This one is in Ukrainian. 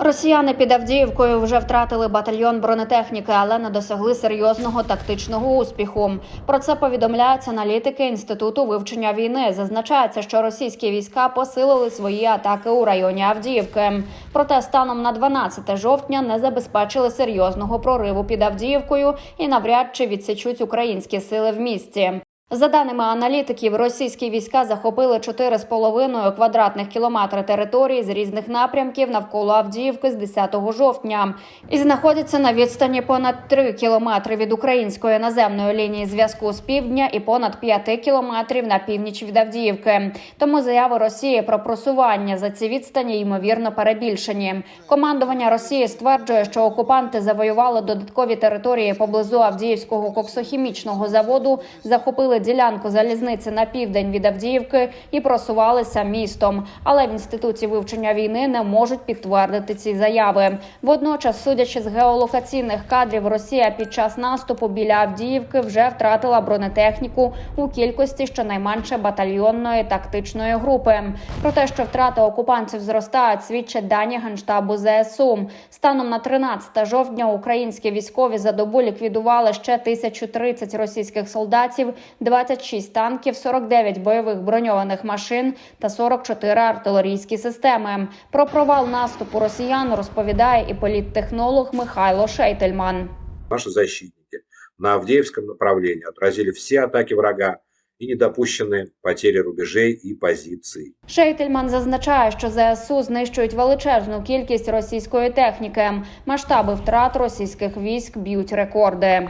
Росіяни під Авдіївкою вже втратили батальйон бронетехніки, але не досягли серйозного тактичного успіху. Про це повідомляють аналітики інституту вивчення війни. Зазначається, що російські війська посилили свої атаки у районі Авдіївки. Проте станом на 12 жовтня не забезпечили серйозного прориву під Авдіївкою і навряд чи відсічуть українські сили в місті. За даними аналітиків, російські війська захопили 4,5 квадратних кілометри території з різних напрямків навколо Авдіївки з 10 жовтня і знаходяться на відстані понад 3 кілометри від української наземної лінії зв'язку з півдня і понад 5 кілометрів на північ від Авдіївки. Тому заяви Росії про просування за ці відстані ймовірно перебільшені. Командування Росії стверджує, що окупанти завоювали додаткові території поблизу Авдіївського коксохімічного заводу, захопили ділянку залізниці на південь від Авдіївки і просувалися містом. Але в інституті вивчення війни не можуть підтвердити ці заяви. Водночас, судячи з геолокаційних кадрів, Росія під час наступу біля Авдіївки вже втратила бронетехніку у кількості щонайменше батальйонної тактичної групи. Про те, що втрати окупантів зростають, свідчать дані генштабу ЗСУ. Станом на 13 жовтня українські військові за добу ліквідували ще 1030 російських солдатів, 26 танків, 49 бойових броньованих машин та 44 артилерійські системи. Про провал наступу росіян розповідає і політтехнолог Михайло Шейтельман. Наши защитники на Авдеевском направлении отразили все атаки врага и недопущенные потери рубежей и позиций. Шейтельман зазначає, що ЗСУ знищують величезну кількість російської техніки. Масштаби втрат російських військ б'ють рекорди.